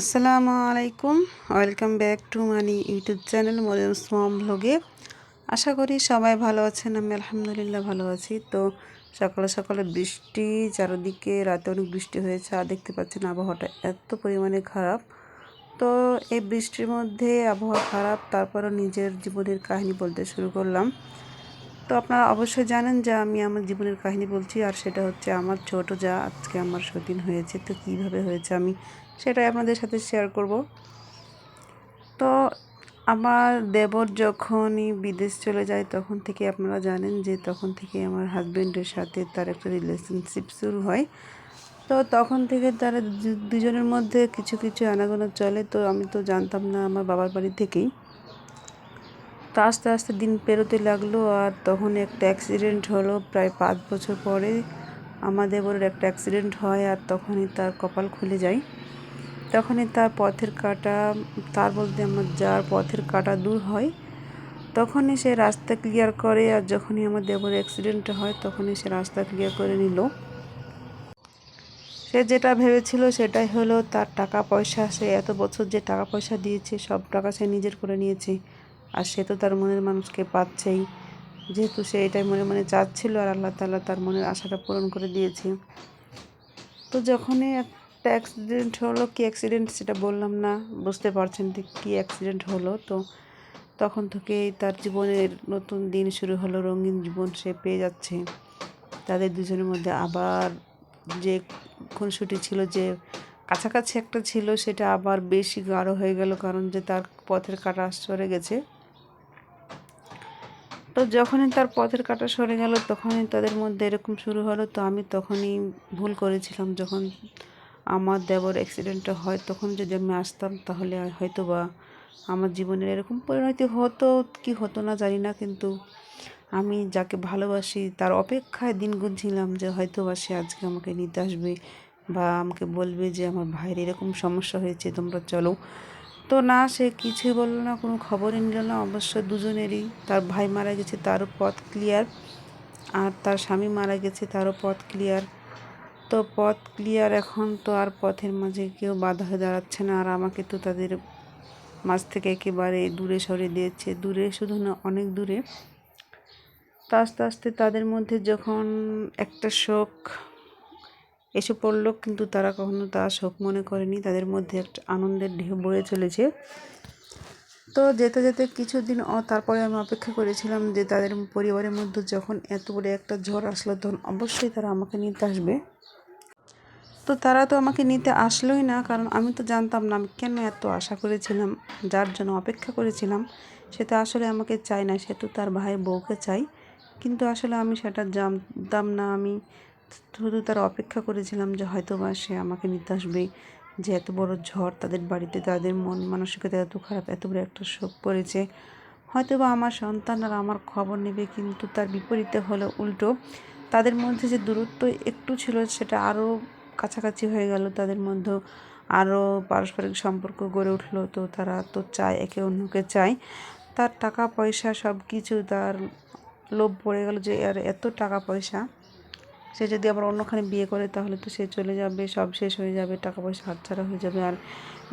আসসালামু আলাইকুম। Welcome back to money YouTube channel Mariam স্মম ব্লগে আশা করি সবাই ভালো আছেন, আমি আলহামদুলিল্লাহ ভালো আছি। তো সকালে সকালে বৃষ্টি, চারদিকে রাতে অনেক বৃষ্টি হয়েছে, আর দেখতে পাচ্ছেন আবহাওয়াটা এত পরিমাণে খারাপ। তো এই বৃষ্টির মধ্যে আবহাওয়া খারাপ, তারপরও নিজের জীবনের কাহিনী বলতে শুরু করলাম। তো আপনারা অবশ্যই জানেন যে আমি আমার জীবনের কাহিনী বলছি, আর সেটা হচ্ছে আমার ছোট যা আজকে আমার সতীন হয়েছে, তো কীভাবে হয়েছে আমি সেটাই আপনাদের সাথে শেয়ার করব। তো আমার দেবর যখনই বিদেশ চলে যায় তখন থেকে আপনারা জানেন যে তখন থেকে আমার হাজব্যান্ডের সাথে তার একটা রিলেশনশিপ শুরু হয়। তো তখন থেকে তারা দুজনের মধ্যে কিছু কিছু আনাগোনা চলে, তো আমি তো জানতাম না আমার বাবার বাড়ি থেকেই। তো আস্তে আস্তে দিন পেরোতে লাগল আর তখন একটা অ্যাক্সিডেন্ট হলো প্রায় পাঁচ বছর পরে আমাদের দেবরের একটা অ্যাক্সিডেন্ট হয় আর তখনই তার কপাল খুলে যায়। তখনই তার পথের কাটা, তার বলতে আমার যার পথের কাটা দূর হয়। তখনই সে রাস্তা ক্লিয়ার করে আর যখনই আমার দেবর অ্যাক্সিডেন্ট হয় তখনই সে রাস্তা ক্লিয়ার করে নিল। সে যেটা ভেবেছিল সেটাই হলো তার টাকা পয়সা, সে এত বছর যে টাকা পয়সা দিয়েছে সব টাকা সে নিজের করে নিয়েছে। আর সে তো তার মনের মানুষকে পাচ্ছেই। যেহেতু সে এটাই মনে মনে চাচ্ছিল আর আল্লাহ তাল্লাহ তার মনের আশাটা পূরণ করে দিয়েছে। তো যখনই একটা অ্যাক্সিডেন্ট হলো, কি অ্যাক্সিডেন্ট সেটা বললাম না, বুঝতে পারছেন যে কী অ্যাক্সিডেন্ট হলো। তো তখন থেকেই তার জীবনের নতুন দিন শুরু হলো, রঙিন জীবন সে পেয়ে যাচ্ছে। তাদের দুজনের মধ্যে আবার যে খুনসুটি ছিল, যে কাছাকাছি একটা ছিল, সেটা আবার বেশি গাঢ় হয়ে গেল কারণ যে তার পথের কাটা সরে গেছে। তো যখনই তার পথের কাটা সরে গেল, তখনই তাদের মধ্যে এরকম শুরু হলো। তো আমি তখনই ভুল করেছিলাম। যখন আমার দেবর অ্যাক্সিডেন্টটা হয়, তখন যদি আমি আসতাম, তাহলে হয়তো বা আমার জীবনের এরকম পরিণতি হতো কি হতো না জানি না। কিন্তু আমি যাকে ভালোবাসি, তার অপেক্ষায় দিন গুনছিলাম যে হয়তো বা সে আজকে আমাকে নিতে আসবে বা আমাকে বলবে যে, আমার ভাইয়ের এরকম সমস্যা হয়েছে, তোমরা চলো। তো না, সে কিছুই বলল না, কোনো খবরই নিল না। অবশ্য দুজনেরই। তার ভাই মারা গেছে, তারও পথ ক্লিয়ার আর তার স্বামী মারা গেছে, তারও পথ ক্লিয়ার তো পথ ক্লিয়ার এখন তো আর পথের মাঝে কেউ বাধা হয়ে দাঁড়াচ্ছে না। আর আমাকে তো তাদের মাঝ থেকে একেবারে দূরে সরে দিয়েছে। দূরে শুধু না, অনেক দূরে। তা আস্তে আস্তে তাদের মধ্যে যখন একটা শোক এসে পড়ল কিন্তু তারা কখনো তা শোক মনে করেনি। তাদের মধ্যে একটা আনন্দের ঢেউ বয়ে চলেছে। তো যেতে যেতে কিছুদিন তারপরে আমি অপেক্ষা করেছিলাম যে তাদের পরিবারের মধ্যে যখন এত বড় একটা ঝড় আসলো, তখন অবশ্যই তারা আমাকে নিতে আসবে। তো তারা তো আমাকে নিতে আসলোই না, কারণ আমি তো জানতাম না আমি কেন এত আশা করেছিলাম, যার জন্য অপেক্ষা করেছিলাম। সেটা আসলে আমাকে চায় না, সে তো তার ভাই বউকে চাই কিন্তু আসলে আমি সেটা জানতাম না, আমি শুধু তার অপেক্ষা করেছিলাম যে হয়তো বা সে আমাকে নিতে আসবে। যে এত বড় ঝড় তাদের বাড়িতে, তাদের মন মানসিকতা এত খারাপ, এত বড় একটা শোক পড়েছে। হয়তো বা আমার সন্তান আর আমার খবর নেবে, কিন্তু তার বিপরীতে হলো উল্টো। তাদের মধ্যে যে দূরত্ব একটু ছিল, সেটা আরও কাছাকাছি হয়ে গেল। তাদের মধ্যে আরও পারস্পরিক সম্পর্ক গড়ে উঠল। তো তারা তো চায়, একে অন্যকে চায়। তার টাকা পয়সা সব কিছু তার লোভ পড়ে গেল যে, আর, এত টাকা পয়সা সে যদি আবার অন্যখানে বিয়ে করে, তাহলে তো সে চলে যাবে, সব শেষ হয়ে যাবে টাকা পয়সা হাতছাড়া হয়ে যাবে। আর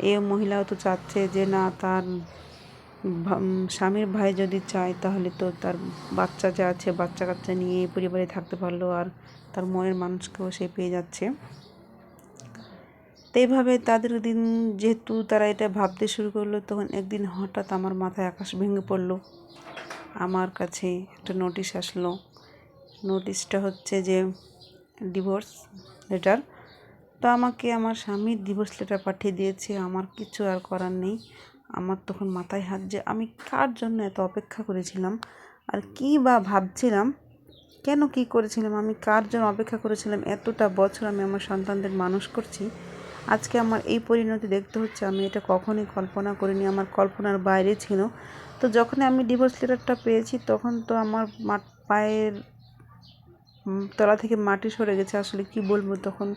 এ মহিলাও তো চাচ্ছে যে না, তার স্বামীর ভাই যদি চায়, তাহলে তো তার বাচ্চা যে আছে, বাচ্চা কাচ্চা নিয়ে পরিবারে থাকতে পারল, আর তার মনের মানুষকেও সে পেয়ে যাচ্ছে। তো এইভাবে তাদের দিন যেহেতু তারা এটা ভাবতে শুরু করল, তখন একদিন হঠাৎ আমার মাথায় আকাশ ভেঙে পড়ল। আমার কাছে একটা নোটিশ আসলো। নোটিশটা হচ্ছে যে ডিভোর্স লেটার তো আমাকে আমার স্বামীর ডিভোর্স লেটার পাঠিয়ে দিয়েছে, আমার কিছু আর করার নেই। আমার তখন মাথায় হাত যে আমি কার জন্য এত অপেক্ষা করেছিলাম? আর কী বা ভাবছিলাম? কেন কি করেছিলাম? আমি কার জন্য অপেক্ষা করেছিলাম? এতটা বছর আমি আমার সন্তানদের মানুষ করছি। আজকে আমার এই পরিণতি দেখতে হচ্ছে, আমি এটা কখনই কল্পনা করিনি, আমার কল্পনার বাইরে ছিল। তো যখন আমি ডিভোর্স লেটারটা পেয়েছি, তখন তো আমার পায়ের তলা থেকে মাটি সরে গেছে, আসলে কি বলব তখন?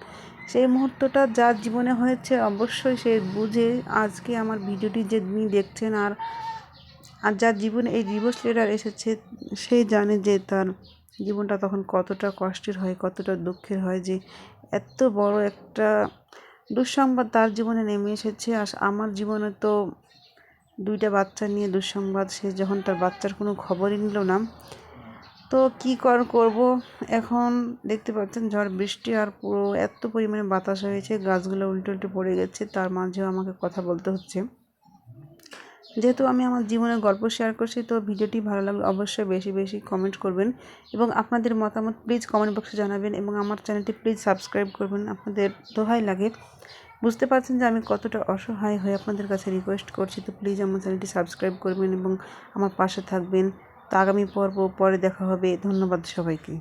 সেই মুহূর্তটা যার জীবনে হয়েছে, অবশ্যই সে বুঝে আজকে আমার ভিডিওটি যে দেখছেন আর আর যার জীবনে এই ডিভোর্স লেটার এসেছে সেই জানে যে তার জীবনটা তখন কতটা কষ্টের হয়, কতটা দুঃখের হয় যে এত বড় একটা দুঃসংবাদ তার জীবনে নেমে এসেছে। আর আমার জীবনে তো দুইটা বাচ্চা নিয়ে দুঃসংবাদ, সে যখন তার বাচ্চার কোনো খবরই নিল না তো কি কর, করব? এখন দেখতে পাচ্ছেন ঝড় বৃষ্টি আর পুরো এত পরিমাণে বাতাস হয়েছে, গাছগুলো উল্টে উল্টে পড়ে গেছে, তার মাঝেও আমাকে কথা বলতে হচ্ছে। যেহেতু আমি আমার জীবনের গল্প শেয়ার করছি, তো ভিডিওটি ভালো লাগলে অবশ্যই বেশি বেশি কমেন্ট করবেন এবং আপনাদের মতামত প্লিজ কমেন্ট বক্সে জানাবেন এবং আমার চ্যানেলটি প্লিজ সাবস্ক্রাইব করবেন, আপনাদের দোহাই লাগে। বুঝতে পারছেন যে আমি কতটা অসহায় হয়ে আপনাদের কাছে রিকোয়েস্ট করছি, তো প্লিজ আমার চ্যানেলটি সাবস্ক্রাইব করবেন এবং আমার পাশে থাকবেন। তো আগামী পর্ব পরে দেখা হবে। ধন্যবাদ সবাইকে।